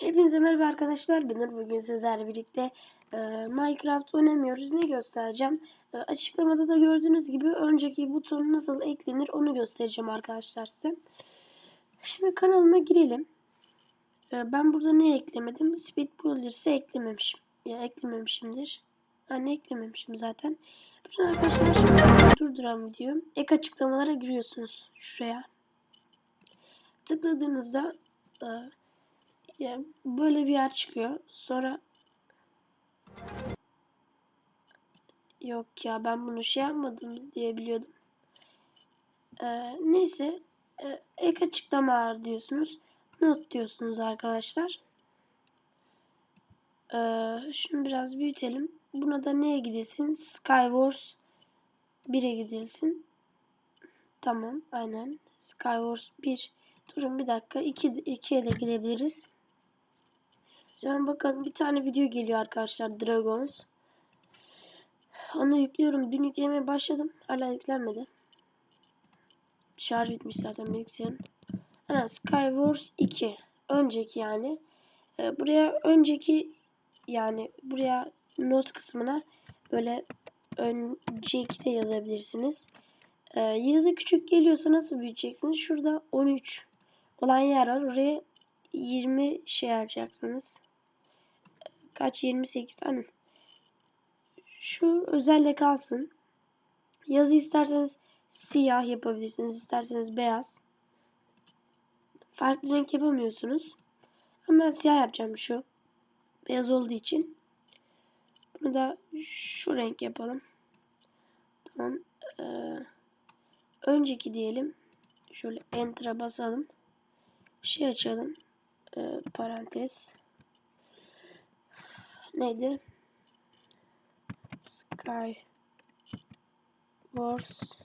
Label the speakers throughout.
Speaker 1: Hepinize merhaba arkadaşlar. Nur. Bugün sizlerle birlikte e, Minecraft oynamıyoruz. Ne göstereceğim? E, açıklamada da gördüğünüz gibi önceki buton nasıl eklenir onu göstereceğim arkadaşlar size. Şimdi kanalıma girelim. E, ben burada ne eklemedim? Speed Builders'ı eklememişim. Ya eklememişimdir. Ben eklememişim zaten. Bütün arkadaşlar durduran video. Ek açıklamalara giriyorsunuz. Şuraya. Tıkladığınızda e, yani böyle bir yer çıkıyor. Sonra yok ya ben bunu şey yapmadım diye biliyordum. Ee, neyse ee, ek açıklamalar diyorsunuz. Not diyorsunuz arkadaşlar. Ee, şunu biraz büyütelim. Buna da neye gidilsin? Skywars 1'e gidilsin. Tamam aynen. Skywars 1. Durun bir dakika. 2, 2'ye de gidebiliriz. Şimdi bakalım bir tane video geliyor arkadaşlar Dragons. Onu yüklüyorum. Dün yüklemeye başladım. Hala yüklenmedi. Şarj bitmiş zaten bilgisayarın. Ha, Skywars 2. Önceki yani. Ee, buraya önceki yani buraya not kısmına böyle önceki de yazabilirsiniz. Ee, yazı küçük geliyorsa nasıl büyüteceksiniz? Şurada 13 olan yer var. Oraya 20 şey yapacaksınız kaç 28 hani şu özelle kalsın. Yazı isterseniz siyah yapabilirsiniz. isterseniz beyaz. Farklı renk yapamıyorsunuz. Ama ben siyah yapacağım şu. Beyaz olduğu için. Bunu da şu renk yapalım. Tamam. Ee, önceki diyelim. Şöyle enter'a basalım. Şey açalım. Ee, parantez neydi? Sky Wars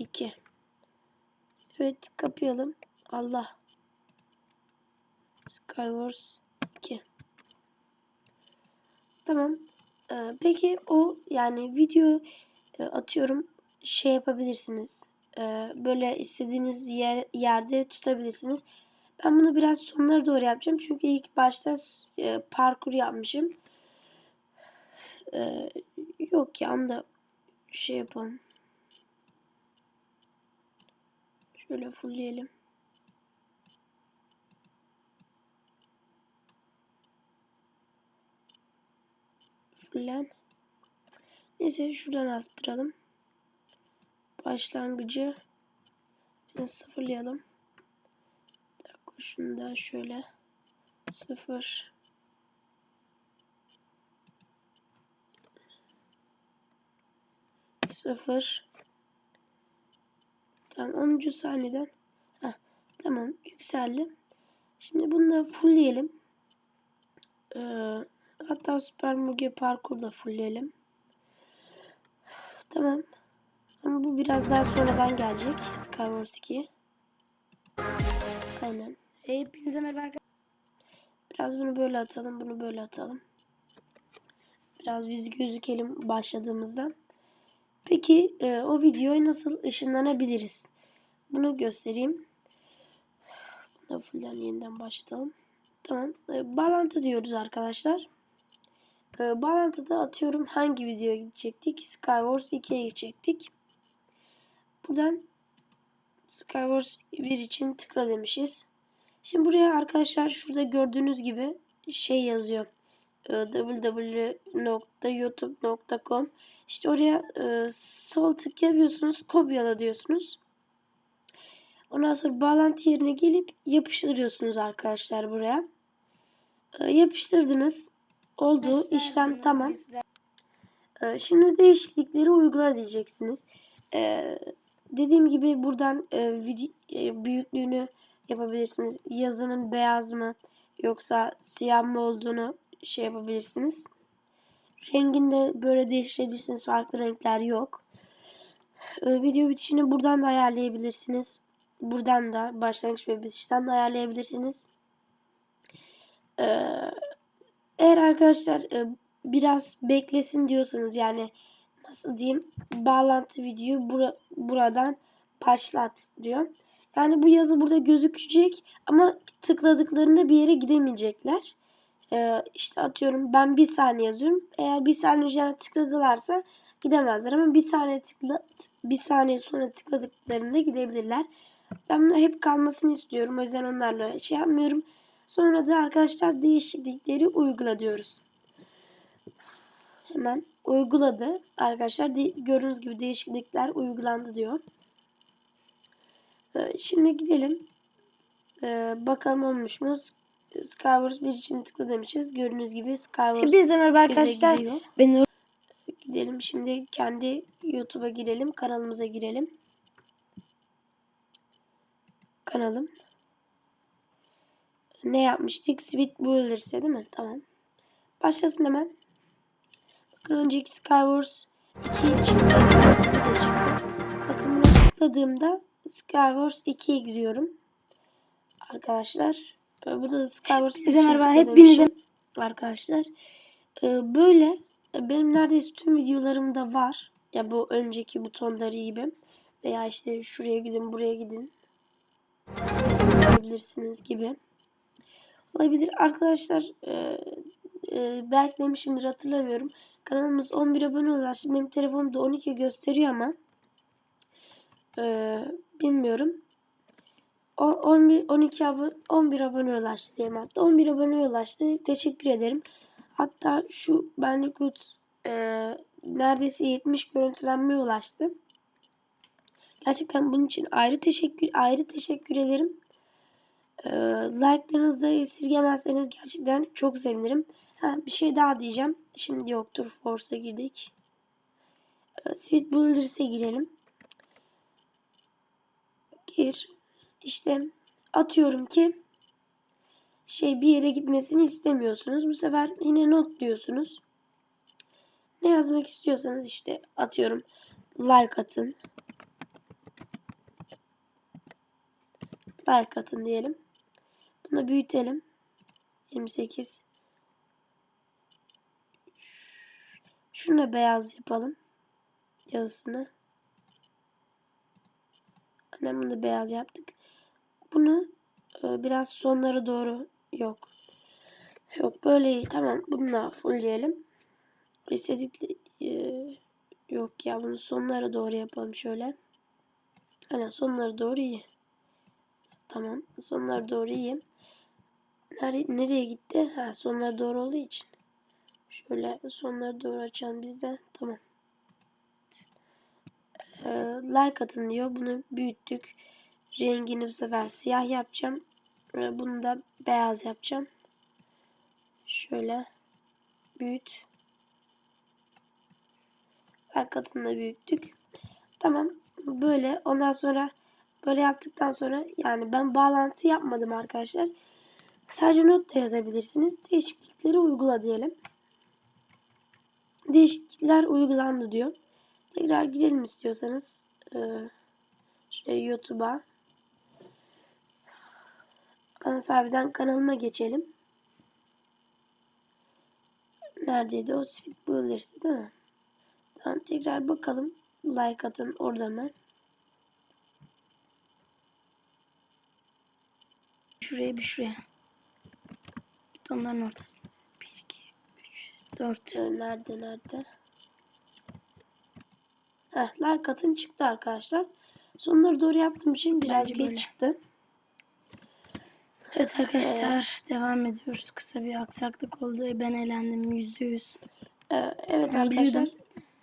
Speaker 1: 2 Evet kapayalım. Allah. Skywars 2 Tamam. Ee, peki o yani video e, atıyorum şey yapabilirsiniz. Ee, böyle istediğiniz yer, yerde tutabilirsiniz. Ben bunu biraz sonlara doğru yapacağım. Çünkü ilk başta e, parkur yapmışım. E, yok ya da şey yapalım. Şöyle fullleyelim. Fullen. Neyse şuradan arttıralım. Başlangıcı sıfırlayalım. Şunu da şöyle sıfır sıfır Tamam 10. saniyeden Heh, tamam yükseldi. Şimdi bunu da fullleyelim. Ee, hatta Süper Muge Parkur da fullleyelim. Tamam. Ama bu biraz daha sonradan gelecek. Skywars 2. Aynen. Hepinize merhaba arkadaşlar. Biraz bunu böyle atalım, bunu böyle atalım. Biraz biz gözükelim başladığımızda. Peki e, o videoya nasıl ışınlanabiliriz? Bunu göstereyim. Bunu fullden yeniden başlatalım. Tamam. E, bağlantı diyoruz arkadaşlar. E, bağlantıda atıyorum hangi videoya gidecektik? Skywars 2'ye gidecektik. Buradan Skywars 1 için tıkla demişiz. Şimdi buraya arkadaşlar şurada gördüğünüz gibi şey yazıyor. Ee, www.youtube.com İşte oraya e, sol tık yapıyorsunuz. Kopyala diyorsunuz. Ondan sonra bağlantı yerine gelip yapıştırıyorsunuz arkadaşlar buraya. Ee, yapıştırdınız. Oldu. işlem tamam. Ee, şimdi değişiklikleri uygula diyeceksiniz. Dediğim gibi buradan e, video, e, büyüklüğünü yapabilirsiniz. Yazının beyaz mı yoksa siyah mı olduğunu şey yapabilirsiniz. Rengini de böyle değiştirebilirsiniz. Farklı renkler yok. Ee, video bitişini buradan da ayarlayabilirsiniz. Buradan da başlangıç ve bitişten de ayarlayabilirsiniz. Ee, eğer arkadaşlar e, biraz beklesin diyorsanız yani nasıl diyeyim bağlantı videoyu bura, buradan başlat diyor. Yani bu yazı burada gözükecek ama tıkladıklarında bir yere gidemeyecekler. Ee, işte atıyorum ben bir saniye yazıyorum. Eğer bir saniye üzerine tıkladılarsa gidemezler ama bir saniye tıkla bir saniye sonra tıkladıklarında gidebilirler. Ben bunu hep kalmasını istiyorum. O yüzden onlarla şey yapmıyorum. Sonra da arkadaşlar değişiklikleri uygula diyoruz. Hemen uyguladı. Arkadaşlar gördüğünüz gibi değişiklikler uygulandı diyor. Ee, şimdi gidelim. Ee, bakalım olmuş mu? Skywars 1 için tıkla demişiz. Gördüğünüz gibi Skywars
Speaker 2: Hepinize merhaba
Speaker 1: 1'e
Speaker 2: arkadaşlar.
Speaker 1: gidiyor.
Speaker 2: Ben.
Speaker 1: Gidelim şimdi kendi YouTube'a girelim. Kanalımıza girelim. Kanalım. Ne yapmıştık? Sweet Builders'e değil mi? Tamam. Başlasın hemen. Bakın önceki Skywars 2 çıktı. Bu da çıktı. Bakın buna tıkladığımda Skywars 2'ye giriyorum. Arkadaşlar. Ee, Burada da Skywars 1
Speaker 2: Hepinize
Speaker 1: için
Speaker 2: merhaba, hepinize-.
Speaker 1: Arkadaşlar. Ee, Böyle e, benim neredeyse tüm videolarımda var. Ya bu önceki butonları gibi. Veya işte şuraya gidin, buraya gidin. Yapabilirsiniz gibi. Olabilir. Arkadaşlar e, e, belki demişimdir hatırlamıyorum. Kanalımız 11 abone ulaştı. Benim telefonumda 12 gösteriyor ama e, bilmiyorum. O, 11, 12 abone, 11 abone ulaştı diyelim hatta. 11 abone ulaştı. Teşekkür ederim. Hatta şu Bandicoot e, neredeyse 70 görüntülenmeye ulaştı. Gerçekten bunun için ayrı teşekkür ayrı teşekkür ederim. E, like'larınızı esirgemezseniz gerçekten çok sevinirim. Ha, bir şey daha diyeceğim. Şimdi yoktur. Force'a girdik. E, Sweet Builders'e girelim. Gir. İşte atıyorum ki şey bir yere gitmesini istemiyorsunuz. Bu sefer yine not diyorsunuz. Ne yazmak istiyorsanız işte atıyorum like atın. Like atın diyelim. Bunu büyütelim. 28. Şunu da beyaz yapalım. Yazısını. Bunu da beyaz yaptık. Bunu e, biraz sonlara doğru yok. Yok böyle iyi. Tamam. Bununla fullleyelim. İstedikli e, yok ya bunu sonlara doğru yapalım şöyle. Aynen sonlara doğru iyi. Tamam. Sonlara doğru iyi. Nere, nereye gitti? Ha sonlara doğru olduğu için. Şöyle sonlara doğru açalım biz de. Tamam. Ee, like atın diyor. Bunu büyüttük. Rengini bu sefer siyah yapacağım. Ee, bunu da beyaz yapacağım. Şöyle büyüt. Like atını da büyüttük. Tamam. Böyle. Ondan sonra böyle yaptıktan sonra yani ben bağlantı yapmadım arkadaşlar. Sadece not da yazabilirsiniz. Değişiklikleri uygula diyelim. Değişiklikler uygulandı diyor. Tekrar girelim istiyorsanız. Ee, şey YouTube'a. Ana sahibiden kanalıma geçelim. Neredeydi o? Speed Builders'ı değil mi? Tamam tekrar bakalım. Like atın orada mı?
Speaker 2: Şuraya bir şuraya. Butonların ortası. 1, 2, 3, 4.
Speaker 1: Ee, Nerede nerede? Heh, like atın çıktı arkadaşlar. Sonları doğru yaptığım için biraz
Speaker 2: Bence
Speaker 1: geç
Speaker 2: böyle.
Speaker 1: çıktı.
Speaker 2: Evet arkadaşlar devam ediyoruz. Kısa bir aksaklık oldu. Ben elendim %100.
Speaker 1: Ee, evet
Speaker 2: Ben
Speaker 1: arkadaşlar
Speaker 2: biliyordum.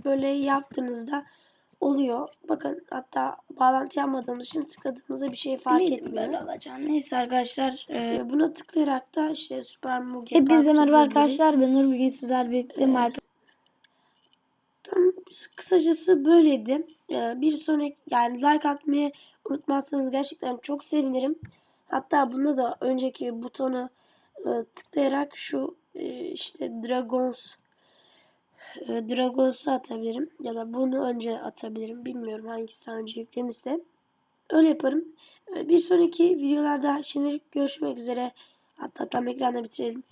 Speaker 1: böyle yaptığınızda oluyor. Bakın hatta bağlantı yapmadığımız için tıkladığımızda bir şey fark
Speaker 2: Biliyordum
Speaker 1: etmiyor.
Speaker 2: böyle olacağını. Neyse arkadaşlar. E,
Speaker 1: Ee, Buna tıklayarak da işte Süper Muge
Speaker 2: hepinize merhaba arkadaşlar. Ben Nur bugün sizlerle birlikte Minecraft
Speaker 1: Tam kısacası böyleydi. Ee, bir sonraki yani like atmayı unutmazsanız gerçekten çok sevinirim. Hatta bunda da önceki butonu e, tıklayarak şu e, işte Dragons e, Dragons'u atabilirim. Ya da bunu önce atabilirim. Bilmiyorum hangisi önce yüklenirse. Öyle yaparım. Bir sonraki videolarda şimdilik görüşmek üzere. Hatta tam ekranda bitirelim.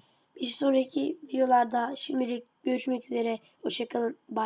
Speaker 1: Bir sonraki videolarda şimdilik görüşmek üzere. Hoşçakalın. Bye.